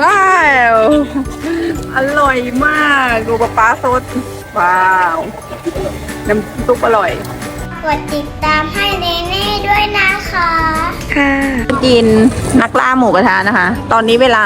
ว้าว อร่อยมากดูปลาปลาสด ว้าว น้ำซุปอร่อย กดติดตามให้เนเน่ด้วยนะคะ ค่ะ กินนักล่าหมูกระทะนะคะ ตอนนี้เวลา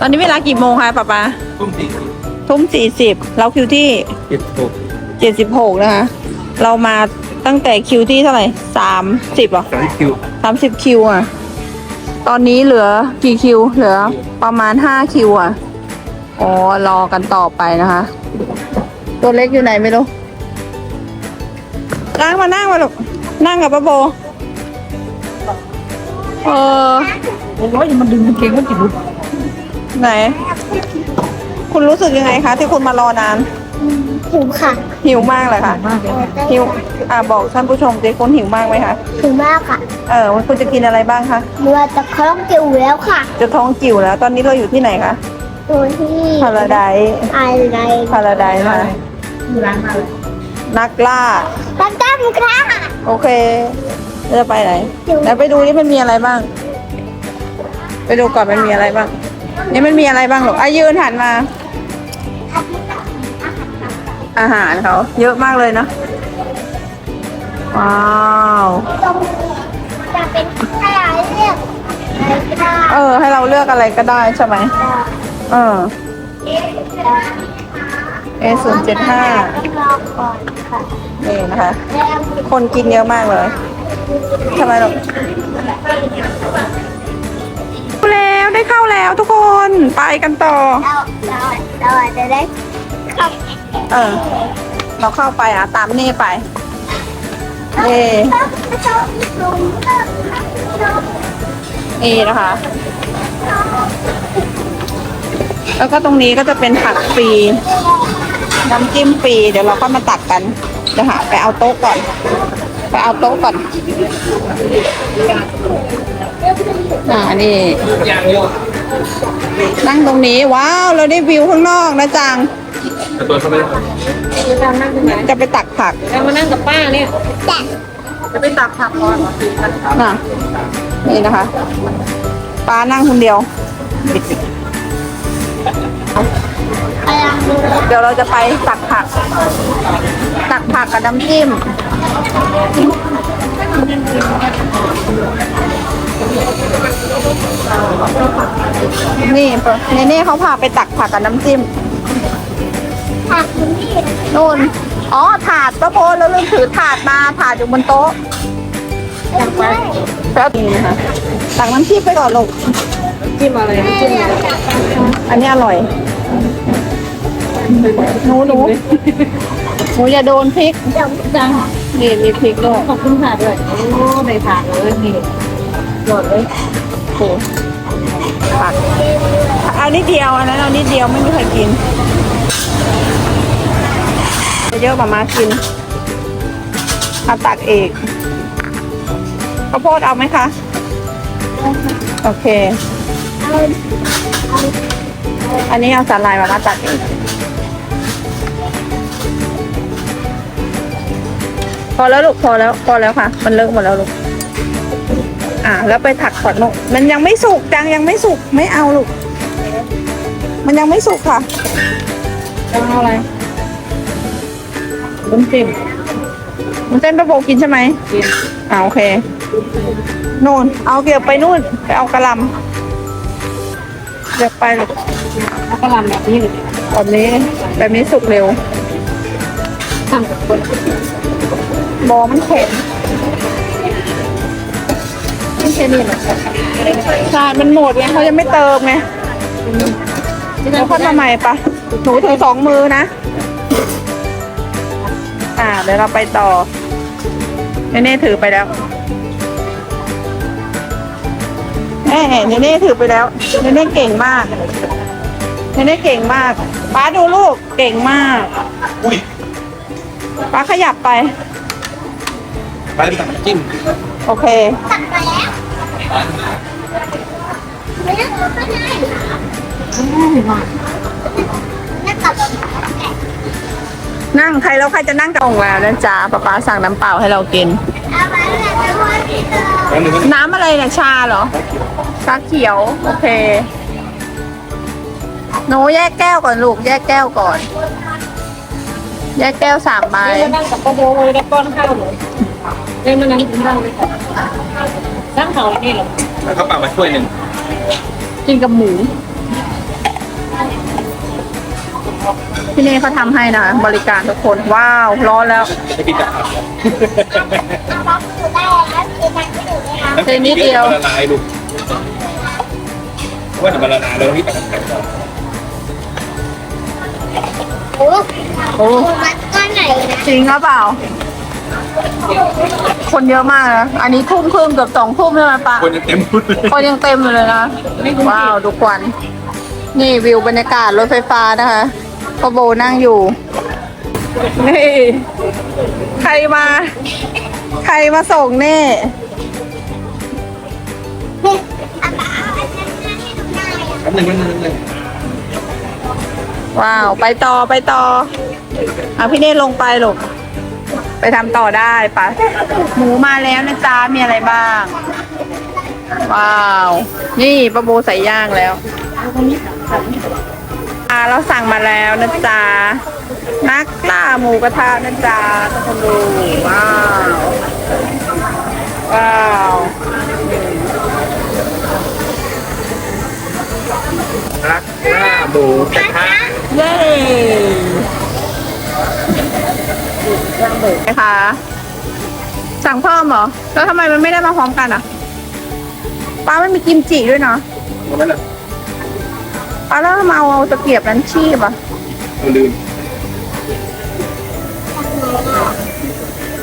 ตอนนี้เวลากี่โมงคะป๊าป๊าตุ้มตีทุ่มสี่สิบเราคิวที่เจ็ดหกเจ็ดสิบหกนะคะ เรามาตั้งแต่คิวที่เท่าไหร่สามสิบหรอสามคิวสามสิบคิวอะ ตอนนี้เหลือกี่คิว เหลือประมาณห้าคิวอะ อ๋อ รอกันต่อไปนะคะ ตัวเล็กอยู่ไหนไม่รู้นั่งมานั่งมาลูกนั่งกับป้าโบ เออโอ้ยมันดึงกางเกงมันจิบลุกไหน คุณรู้สึกยังไงคะ ที่คุณมารอนาน หิวค่ะหิวมากเลยค่ะ มากเลยหิว อ่าบอกท่านผู้ชมสิคุณหิวมากไหมคะ หิวมากค่ะ เออคุณจะกินอะไรบ้างคะเรือจะคล้องจิ๋วแล้วค่ะ จะท้องจิ๋วแล้ว ตอนนี้เราอยู่ที่ไหนคะตัวที่พาราไดอะไรพาราไดนะคะร้านมาเลยนักล่าตั้งตั้งค่ะโอเคเราจะไปไหนอยู่แล้วไปดูนี่มันมีอะไรบ้าง ไปดูก่อนมันมีอะไรบ้าง นี่มันมีอะไรบ้างหรอกอายืนหันมา อาหารเขาเยอะมากเลยนะว้าว ตรงจะเป็นขยายเรียกค่ะเออ ให้เราเลือกอะไรก็ได้ใช่ไหมเออ A ศูนย์เจ็ดห้ารอก่อนค่ะนี่นะคะ แล้วคนกินเยอะมากเลยทำไมหรอกแล้วได้เข้าแล้วทุกคนไปกันต่อ เราเราเราอาจจะได้เข้า เออ เราเข้าไปอะ ตามเน่ไป เน่นี่นะคะ แล้วก็ตรงนี้ก็จะเป็นผักฟรีน้ำจิ้มฟรีเดี๋ยวเราก็มาตักกันเดี๋ยวหาไปเอาโต๊ะก่อน ไปเอาโต๊ะก่อนอ่านี่นั่งตรงนี้ว้าว เราได้วิวข้างนอกนะจัง แต่ตัวเขาไม่ได้จะไปตักผักเรามานั่งกับป้าเนี่ยจัดจะไปตักผักก่อนน่ะนี่นะคะป้านั่งคนเดียวกำลังดูเดี๋ยวเราจะไปตักผัก ตักผักกับน้ำจิ้มนี่เนเน่เขาพาไปตักผักกับน้ำจิ้มผัก คุณพี่นู่น อ๋อ ถาดป้าโพแล้วลืมถือถาดมาถาดอยู่บนโต๊ะจังไว้แป๊บนึงนะคะตักน้ำจิ้มไปก่อนลูก จิ้มอะไรจิ้มอะไรอันนี้อร่อย หนูหนูหนูอย่าโดนพริกจังนี่มีพริกด้วยขอบคุณค่ะด้วยโอ้ในถาดเลยนี่หลดเลยโอ้โหผักเอานิดเดียวอันนั้นเอานิดเดียวไม่มีใครกิน เยอะกว่ามากินเอาตักเอกข้าวโพดเอาไหมคะ โอเค อันนี้เอาสาลายมามาตัดเองพอแล้วลูกพอแล้วพอแล้วค่ะ มันเลิกหมดแล้วลูก อ่า แล้วไปถักก่อนกมันยังไม่สุกจังยังไม่สุกไม่เอาลูก มันยังไม่สุกค่ะจะเอาอะไร ต้มจิ้มมันเต้นประโบกินใช่ไหมกินอ่าโอเคนู่นเอาเกี่ยวไปนู่นไปเอากระหลำเดี๋ยวไปลูกแล้วก็รำแบบนี้เลยแบบนี้แบบนี้สุกเร็วทำกับคนบอมันแข็งไม่ใช่นี่หรอกใช่มันหมดไงเขายังไม่เติมไงแล้วค่อยมาใหม่ปะหนูถือสองมือนะ อ่าเดี๋ยวเราไปต่อเนเน่ถือไปแล้วแม่เนเน่ถือไปแล้วเนเน่เก่งมากเนเน่เก่งมากป้าดูลูกเก่งมากอุ้ยป้าขยับไปไปตักจิ้มโอเคตัดมาแล้วไม่ต้องเอาไปไหนนั่งกับ นั่งใครแล้วใครจะนั่งกับองแล้วนะจ๊ะป๊าป๊าสั่งน้ำเปล่าให้เรากินเอามาแล้วจะว่าที่เธอแล้วหนึ่งน้ำอะไรเนี่ยชาเหรอ ชาเขียว โอเคหนูแยกแก้วก่อนลูก แยกแก้วก่อน แยกแก้วสามใบเล่นมานั่งกับกระโบเลยได้ป้อนข้าวเลยเล่นมานั่งกินข้าวเลยค่ะนั่งเขาอันนี้เหรอแล้วเขาปากมาช่วยหนึ่งกินกับหมู พี่เน่เขาทำให้นะ บริการทุกคน ว้าว ร้อนแล้วจะกินกับผักน้องอยู่ได้แล้วคือมันไม่อยู่เลยนะเทนิดเดียวละลายลูกว่าเดี๋ยวมันละลายแล้วนี่ตักน้ำแข็งก่อนโอ้โอ้มันก้อนไหนนะจริงหรือเปล่า คนเยอะมากนะ อันนี้ทุ่มครึ่งเกือบสองทุ่มใช่ไหมปะ คนยังเต็มพุดเลยคนยังเต็มอยู่เลยนะ ว้าวทุกวัน นี่วิวบรรยากาศรถไฟฟ้านะคะ ก็โบนั่งอยู่ นี่ ใครมา ใครมาส่งเน่หนูได้อะแป๊บหนึงแป๊บหนึงแป๊บหนึงว้าว ไปต่อไปต่ออะพี่เน่ลงไปหลูกไปทำต่อได้ปะหมูมาแล้วนะจ๊ะมีอะไรบ้าง ว้าว นี่ปลาโบใส่ย่างแล้ว เราสั่งมาแล้วนะจ๊ะนักล่าหมูกระทะนะจ๊ะทุกคนดูว้าวว้าวรักหน้าหมูกระทะเย้นะคะสั่งเพิ่มเหรอ แล้วทำไมมันไม่ได้มาพร้อมกันอะป้ามันมีกิมจิด้วยเนาะหมดแล้ว เหรอป้าแล้วทำไมเอาตะเกียบนั้นชีบอะเอาลืม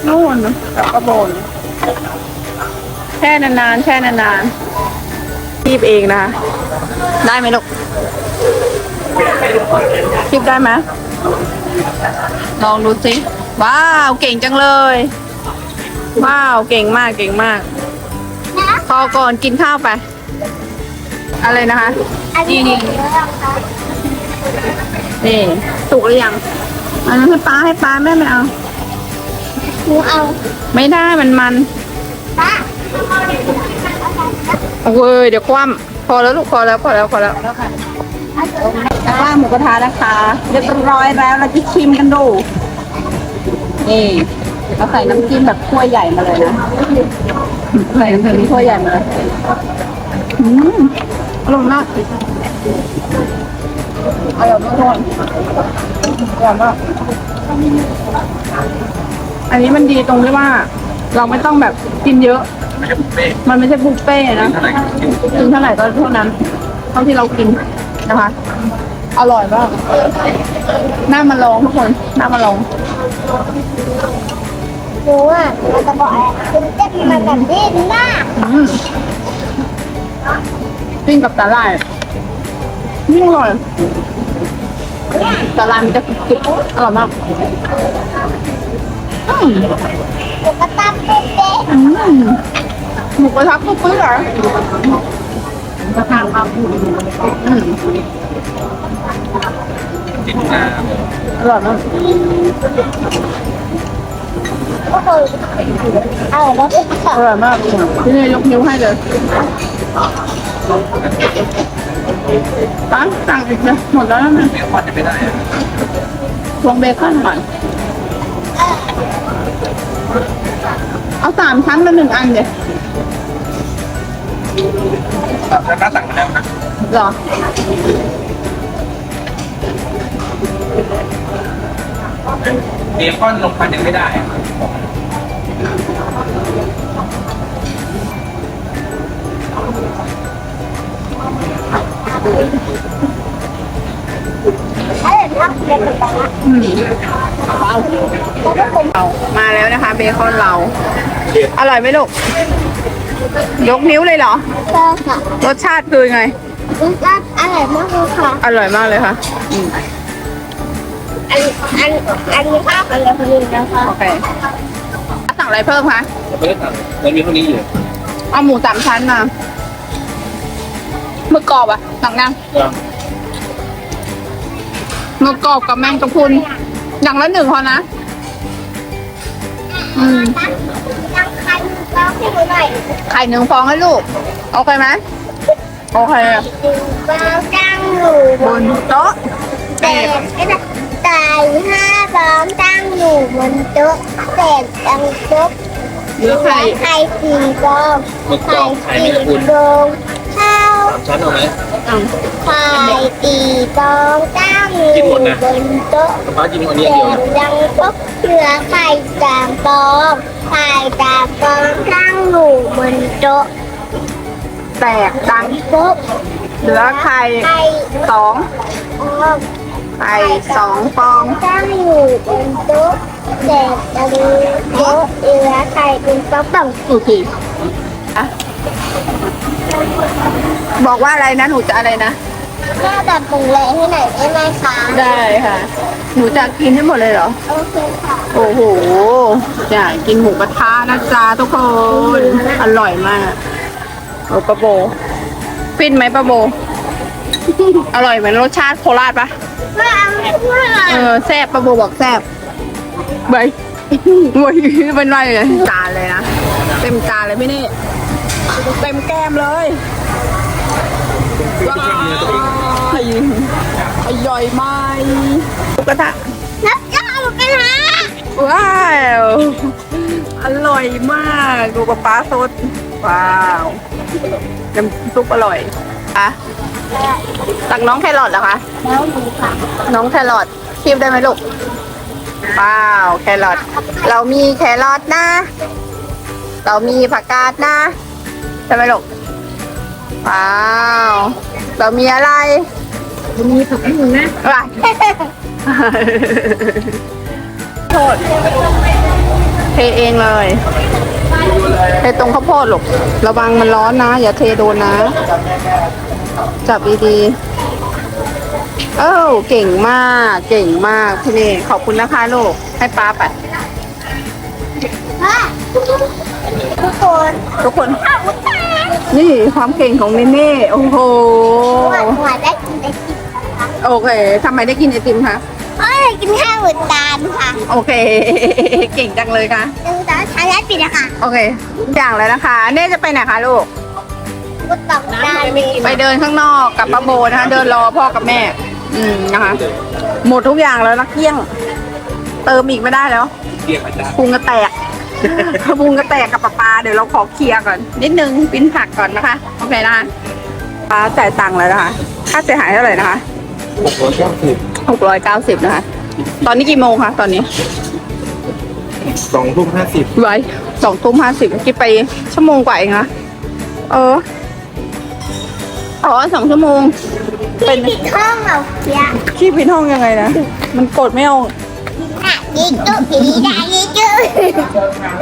นู่นกับกระโบนแช่นานๆแช่นานๆชีบเองนะคะได้ไหมลูกชีบได้ไหมลองดูสิว้าวเก่งจังเลย ว้าวเก่งมากเก่งมากนะพอก่อนกินข้าวไป อะไรนะคะ อันนี้นี่เรื่องค่ะนี่สุกหรือยังอันนั้นให้ป้าให้ป้าแม่ไม่เอา หนูเอาไม่ได้มันมันป้าเอาเว้ยเดี๋ยวคว่ำพอแล้วลูกพอแล้วพอแล้วพอแล้วแล้วค่ะแล้วว่าหมูกระทะนะคะเรียบร้อยแล้วเราจะชิมกันดูนี่เราใส่น้ำจิ้มแบบถ้วยใหญ่มาเลยนะใส่น้ำจิ้มถ้วยใหญ่มาเลยอืม อร่อยมากอร่อยมากทุกคนอร่อยมากอันนี้มันดีตรงที่ว่า เราไม่ต้องแบบกินเยอะไม่ใช่บุฟเฟ่ต์มันไม่ใช่บุฟเฟ่นะกินเท่าไหร่ก็เท่านั้น เท่าที่เรากินนะคะ อร่อยมากน้ามาลองทุกคนน้ามาลองหนูอะมันจะบอกอะไรคุณเจ็บมากับดิ้นมา กอืมปิ้งกับสาหร่ายยิ่งอร่อยสาหร่ายมันจะกรึบๆอร่อยมากอืมหนูก็ตามเป็นเด็กอืมหมูกระทะปุ๊บปุ๊บเหรอกระทางครับอืมกินหน้าอร่อยมากอเอากอร่อยมากที่นี่ยกนิ้วให้เลย ตั้งสั่งอีกเลยหมดแล้วนะเนี่ยเนื้อควันจะไม่ได้อะพวงเบคอนหน่อยเอาสามชั้นมาหนึ่งอันเดี๋ยวแล้วก็สั่งมาแล้วนะหรอเบคอนลงควันยังไม่ได้ เกิดทำเป็นแบบนั้นอืมก็จะเป็นเอามาแล้วนะคะเบคอนเรา อร่อยไหมลูก ยกนิ้วเลยเหรอเต้าค่ะรสชาติคือไง รสชาติอร่อยมากเลยค่ะ อร่อยมากเลยค่ะอืมอันอันอันนี้ภาพอะไรคนนึงนะคะโอเคสั่งอะไรเพิ่มคะไม่ได้สั่งมันมีเท่านี้อยู่ เอาหมูสามชั้นมา หมึกกรอบอะสั่งยังยังหมึกกรอบกับแมงกะพรุนอย่างละหนึ่งพอนะ อืมยังคันแล้วให้หนูหน่อยไข่หนึ่งฟองให้ลูก โอเคไหมโอเคถึงเบาตั้งอยู่บบนนโต๊ะแต่ไก่ห้าฟองตั้งอยู่บนโต๊ะแต่ดังโต๊ะเหลือไข่ ไข่สี่ฟองหมึกกรอบไข่แมสี่งกะพรุน ฟองข้าวสามชั้นเอาไหมอะไข่สี่ฟองตั้งอยู่กินหมดนะ บนโต๊ะกระเพาะกินคนนี้แต่เดียวนะ ดังโต๊ะเหลือไข่สามฟองไข่สามฟองตั้งอยู่บนโต๊ะแตกดังโต๊ะเหลือไข่ไข่สองฟองไข่สองฟอง ตั้งอยู่บนโต๊ะแต่ดังโต๊ะเหลือไข่เป็นฟองต่างโอเคอะ บอกว่าอะไรนะหนูจะอะไรนะแม่แบบปรุงแรงให้หน่อยได้ไหมคะได้ค่ะ หนูจะกินให้หมดเลยเหรอ โอเคค่ะ โอ้โหอยากกินหมูกระทะนะจ๊ะทุกคน อร่อยมากโอ้ปะโบฟินไหมปะโบ อร่อยเหมือนรสชาติโคราชปะไม่เอาไม่เอาเออแซ่บปะโบบอกแซ่บใบเว้ยเป็นไรเลยจานเลยนะ เต็มจานเลยพี่นี่ เต็มแก้มเลย ว้ายอร่อยไหมหมูกระทะนับยาหมูกระทะว้าวอร่อยมากดูกับป้าสดว้าวน้ำซุปอร่อยอะตักน้องแครอทเหรอคะแล้วหมูค่ะน้องแครอทคีบได้ไหมลูกว้าวแครอทเรามีแครอทนะ เรามีผักกาดนะใช่ไหมลูก ว้าวเรามีอะไรมีผักบุ้งนะว้ายโทษเทเองเลยเทตรงข้าวโพดลูกระวังมันร้อนนะ อย่าเทโดนนะ จับดีๆเอ้าเก่งมาก เก่งมากพี่เน่ขอบคุณนะคะลูกให้ป้าไปทุกคน ทุกคน นี่ความเก่งของเนเน่โอ้โหหวานหวานได้กินไอติมนะคะโอเคทำไมได้กินไอติมคะเอ้ยกินข้าวหมดจานค่ะโอเค เก่งจังเลยค่ะดูตอนช้าแล้วปิดนะคะโอเคทุกอย่างเลยนะคะ เน่จะไปไหนคะลูกกดตอกจานเลยไปเดินข้างนอกกับป้าโบนะคะ เดินรอพ่อกับแม่ อืมนะคะ หมดทุกอย่างแล้วนะเกลี้ยง เติมอีกไม่ได้แล้วเรียกอาจารย์พุงกระแตก พุงกระแตกกับปลาปลาเดี๋ยวเราขอเคลียร์ก่อน นิดนึงปิ้นผักก่อนนะคะโอเคนะคะป้าจ่ายตังค์แล้วนะคะ ค่าเสียหายเท่าไหร่นะคะหกร้อยเก้าสิบหกร้อยเก้าสิบนะคะ ตอนนี้กี่โมงคะตอนนี้สองทุ่มห้าสิบไว้สองทุ่มห้าสิบกินไปชั่วโมงกว่าเองนะเอออ๋อสองชั่วโมง เป็นปิดห้องเราเสียขี้พินห้องยังไงนะ มันกดไม่เอาน่ะยิ่งจุ๊ยิ่งได้ยิ่งจุ๊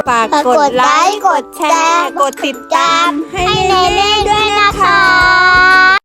ฝากกดไลค์ กดแชร์ กดติดตามให้เนเน่ด้วยนะคะ